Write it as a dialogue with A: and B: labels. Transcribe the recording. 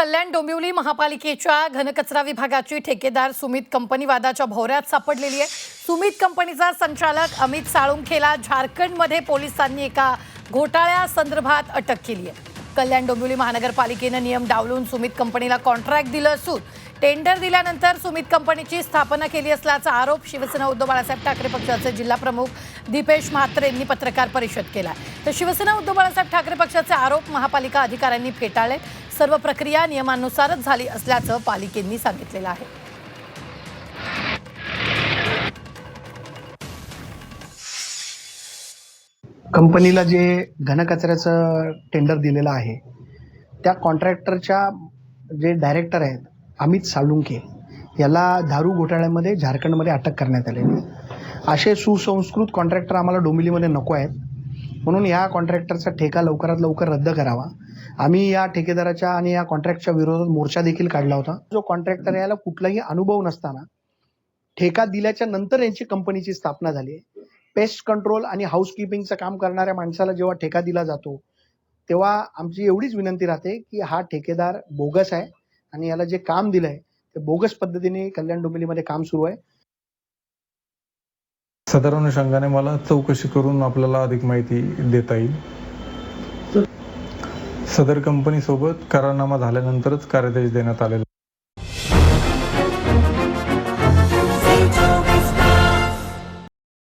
A: कल्याण डोंबिवली महापालिकेच्या घनकचरा विभागाची ठेकेदार सुमित कंपनी वादाच्या भोवऱ्यात सापडलेली आहे. सुमित कंपनीचा संचालक अमित साळुंखेला झारखंडमध्ये पोलिसांनी एका घोटाळ्यासंदर्भात अटक केली आहे. कल्याण डोंबिवली महानगरपालिकेनं नियम डावलून सुमित कंपनीला कॉन्ट्रॅक्ट दिलं असून टेंडर दिल्यानंतर सुमित कंपनीची स्थापना केली असल्याचा आरोप शिवसेना उद्धव बाळासाहेब ठाकरे पक्षाचे जिल्हा प्रमुख दीपेश म्हात्रे यांनी पत्रकार परिषद केला तर शिवसेना उद्धव बाळासाहेब ठाकरे पक्षाचे आरोप महापालिका अधिकाऱ्यांनी फेटाळले सर्व प्रक्रिया नियमानुसारच झाली असल्याचं पालिकेंनी सांगितलेलं आहे.
B: कंपनीला जे घनकचऱ्याचं टेंडर दिलेलं आहे त्या कॉन्ट्रॅक्टरच्या जे डायरेक्टर आहेत अमित सालुंके याला दारू घोटाळ्यामध्ये झारखंडमध्ये अटक करण्यात आलेली असे सुसंस्कृत कॉन्ट्रॅक्टर आम्हाला डोंबिवलीमध्ये नको आहेत. म्हणून या कॉन्ट्रॅक्टरचा ठेका लवकरात लवकर रद्द करावा. आम्ही या ठेकेदाराच्या आणि या कॉन्ट्रॅक्टच्या विरोधात मोर्चा देखील काढला होता. जो कॉन्ट्रॅक्टर याला कुठलाही अनुभव नसताना ठेका दिल्याच्या नंतर यांची कंपनीची स्थापना झाली आहे. पेस्ट कंट्रोल आणि हाऊसकीपिंगचं काम करणाऱ्या माणसाला जेव्हा ठेका दिला जातो तेव्हा आमची एवढीच विनंती राहते की हा ठेकेदार बोगस आहे आणि याला जे काम दिलंय ते बोगस पद्धतीने कल्याण डोंबिवलीमध्ये काम सुरू आहे.
C: सदर अनुषंगाने मला चौकशी करून आपल्याला अधिक माहिती देता येईल. सदर कंपनी सोबत करारनामा झाल्यानंतरच कार्यादेश देण्यात आलेला